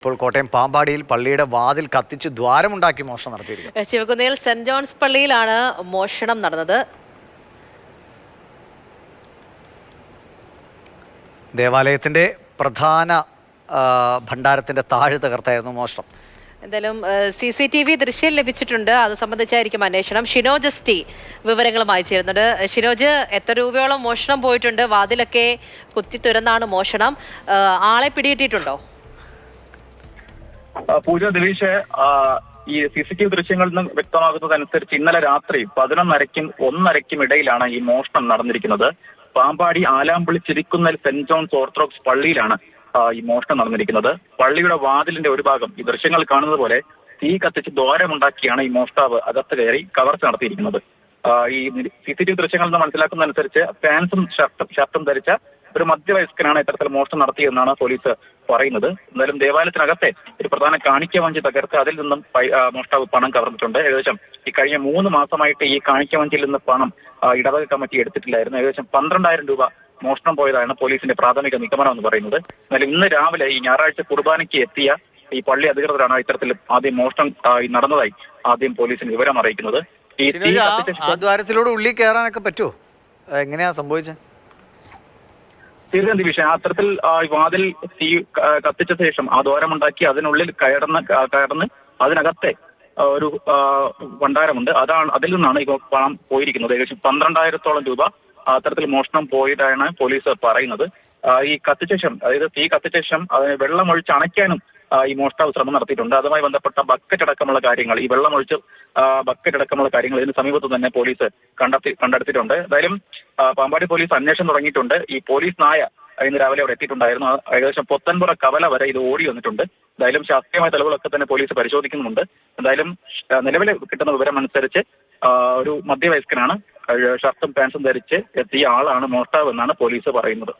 ഇപ്പോൾ കോട്ടയം പാമ്പാടിയിൽ പള്ളിയുടെ വാതിൽ കത്തിച്ച് ദ്വാരമുണ്ടാക്കി മോഷണം നടത്തിയിരിക്കുന്നു. ശിവകുന്നേൽ സെന്റ് ജോൺസ് പള്ളിയിലാണ് മോഷണം നടന്നത്. ദേവാലയത്തിന്റെ പ്രധാന ഭണ്ഡാരത്തിന്റെ താഴെ തകർത്തായിരുന്നു മോഷണം. എന്തായാലും സി സി ടി വി ദൃശ്യം ലഭിച്ചിട്ടുണ്ട്. അത് സംബന്ധിച്ചായിരിക്കും അന്വേഷണം. ഷിനോജ് എസ് ടി വിവരങ്ങളുമായി ചേരുന്നുണ്ട് ഷിനോജ് എത്ര രൂപയോളം മോഷണം പോയിട്ടുണ്ട്? വാതിലൊക്കെ കുത്തി തുരന്നാണ് മോഷണം. ആളെ പിടികിട്ടിയിട്ടുണ്ടോ? പൂജ ദിലീഷ് ഈ സി സി ടി വി ദൃശ്യങ്ങളിൽ നിന്ന് വ്യക്തമാകുന്നതനുസരിച്ച് ഇന്നലെ രാത്രി പതിനൊന്നരയ്ക്കും ഒന്നരയ്ക്കും ഇടയിലാണ് ഈ മോഷണം നടന്നിരിക്കുന്നത്. പാമ്പാടി ആലാമ്പുള്ളി ചിരിക്കുന്നൽ സെന്റ് ജോൺസ് ഓർത്തഡോക്സ് പള്ളിയിലാണ് ഈ മോഷണം നടന്നിരിക്കുന്നത്. പള്ളിയുടെ വാതിലിന്റെ ഒരു ഭാഗം ഈ ദൃശ്യങ്ങൾ കാണുന്നത് പോലെ തീ കത്തിച്ച് ദ്വാരമുണ്ടാക്കിയാണ് ഈ മോഷ്ടാവ് അകത്ത് കയറി കവർച്ച നടത്തിയിരിക്കുന്നത്. ഈ സി സി ടി വി ദൃശ്യങ്ങളിൽ നിന്ന് മനസ്സിലാക്കുന്നതനുസരിച്ച് പാൻസും ഷർട്ടും ഷർട്ടും ധരിച്ച ഒരു മധ്യവയസ്കനാണ് ഇത്തരത്തിൽ മോഷണം നടത്തിയെന്നാണ് പോലീസ് പറയുന്നത്. എന്തായാലും ദേവാലയത്തിനകത്തെ ഒരു പ്രധാന കാണിക്ക വഞ്ചി തകർത്ത് അതിൽ നിന്നും മോഷ്ടാവ് പണം കവർന്നിട്ടുണ്ട്. ഏകദേശം ഈ കഴിഞ്ഞ മൂന്ന് മാസമായിട്ട് ഈ കാണിക്ക വഞ്ചിയിൽ നിന്ന് പണം ഇടവക കമ്മിറ്റി എടുത്തിട്ടില്ലായിരുന്നു. ഏകദേശം പന്ത്രണ്ടായിരം രൂപ മോഷണം പോയതാണ് പോലീസിന്റെ പ്രാഥമിക നിഗമനം എന്ന് പറയുന്നത്. എന്നാലും ഇന്ന് രാവിലെ ഈ ഞായറാഴ്ച കുർബാനയ്ക്ക് എത്തിയ ഈ പള്ളി അധികൃതരാണ് ഇത്തരത്തിൽ ആദ്യം മോഷണം നടന്നതായി ആദ്യം പോലീസിന് വിവരം അറിയിക്കുന്നത് ഈ ദ്വാരത്തിലൂടെ ഉള്ളിൽ കയറാനൊക്കെ പറ്റുമോ? എങ്ങനെയാ സംഭവിച്ചത് തീർച്ചയായും ദിവിഷ അത്തരത്തിൽ വാതിൽ തീ കത്തിച്ച ശേഷം ആ ദ്വാരമുണ്ടാക്കി അതിനുള്ളിൽ കയറുന്ന കയറുന്ന അതിനകത്തെ ഒരു ഭണ്ഡാരമുണ്ട്. അതാണ് അതിൽ നിന്നാണ് ഇപ്പോൾ പണം പോയിരിക്കുന്നത്. ഏകദേശം പന്ത്രണ്ടായിരത്തോളം രൂപ അത്തരത്തിൽ മോഷണം പോയിട്ടാണ് പോലീസ് പറയുന്നത്. ഈ കത്തിച്ച ശേഷം അതായത് തീ കത്തിച്ച ശേഷം അതിന് വെള്ളമൊഴിച്ച് അണയ്ക്കാനും ആ, ഈ മോഷ്ടാവ് ശ്രമം നടത്തിയിട്ടുണ്ട്. അതുമായി ബന്ധപ്പെട്ട ബക്കറ്റ് അടക്കമുള്ള കാര്യങ്ങൾ ഈ വെള്ളമൊഴിച്ച് ബക്കറ്റ് അടക്കമുള്ള കാര്യങ്ങൾ ഇതിന് സമീപത്ത് തന്നെ പോലീസ് കണ്ടെത്തി കണ്ടെടുത്തിട്ടുണ്ട് എന്തായാലും പാമ്പാടി പോലീസ് അന്വേഷണം തുടങ്ങിയിട്ടുണ്ട്. ഈ പോലീസ് നായ ഇന്ന് രാവിലെ അവിടെ എത്തിയിട്ടുണ്ടായിരുന്നു. ഏകദേശം പൊത്തൻപുറ കവല വരെ ഇത് ഓടി വന്നിട്ടുണ്ട്. എന്തായാലും ശാസ്ത്രീയമായ തെളിവുകളൊക്കെ തന്നെ പോലീസ് പരിശോധിക്കുന്നുണ്ട്. എന്തായാലും നിലവിലെ കിട്ടുന്ന വിവരം അനുസരിച്ച് ഒരു മധ്യവയസ്കനാണ് ഷർട്ടും പാൻസും ധരിച്ച് എത്തിയ ആളാണ് മോഷ്ടാവ് എന്നാണ് പോലീസ് പറയുന്നത്.